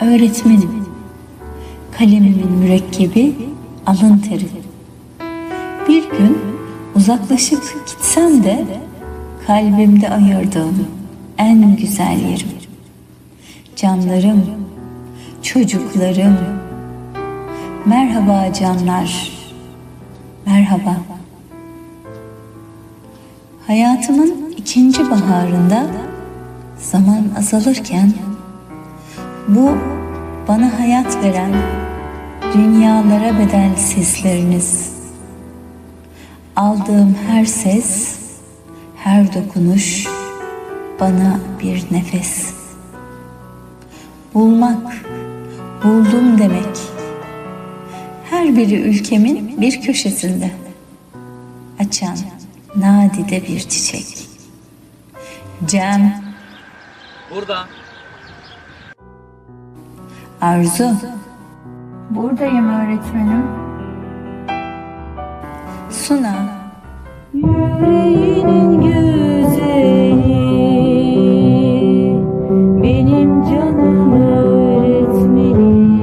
öğretmenim. Kalemimin mürekkebi alın teri. Bir gün uzaklaşıp gitsem de kalbimde ayırdığım en güzel yerim. Canlarım, çocuklarım, merhaba canlar, merhaba. Hayatımın ikinci baharında zaman azalırken bu bana hayat veren dünyalara bedel sesleriniz. Aldığım her ses, her dokunuş bana bir nefes. Bulmak, buldum demek. Her biri ülkemin bir köşesinde. Açan nadide bir çiçek. Cem, Burada. Arzu, Buradayım öğretmenim. Suna, Yüreğinin güzeli benim canım öğretmenim.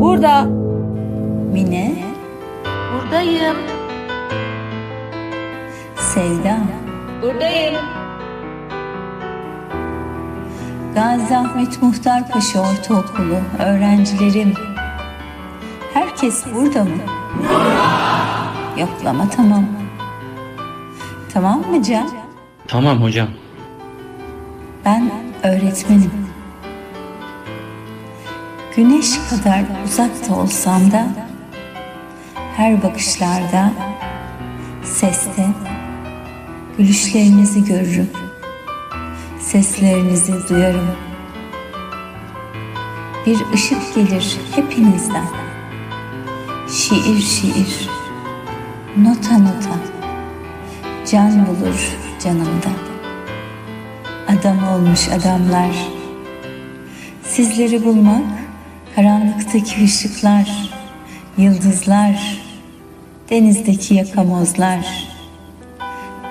Burada. Mine, Buradayım. Sevda, Buradayım. Gazi Ahmet Muhtar Paşa Ortaokulu öğrencilerim. Herkes burada mı? Yoklama tamam. Tamam mı Can? Tamam hocam. Ben öğretmenim. Güneş kadar uzakta olsam da her bakışlarda, seste gülüşlerinizi görürüm. Seslerinizi duyarım. Bir ışık gelir hepinizden. Şiir şiir, nota nota, can bulur canımda adam olmuş adamlar. Sizleri bulmak, karanlıktaki ışıklar, yıldızlar, denizdeki yakamozlar.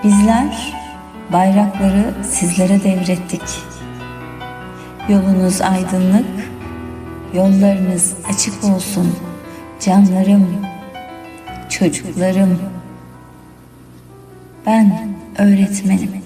Bizler bayrakları sizlere devrettik. Yolunuz aydınlık, yollarınız açık olsun canlarım, çocuklarım. Ben öğretmenim.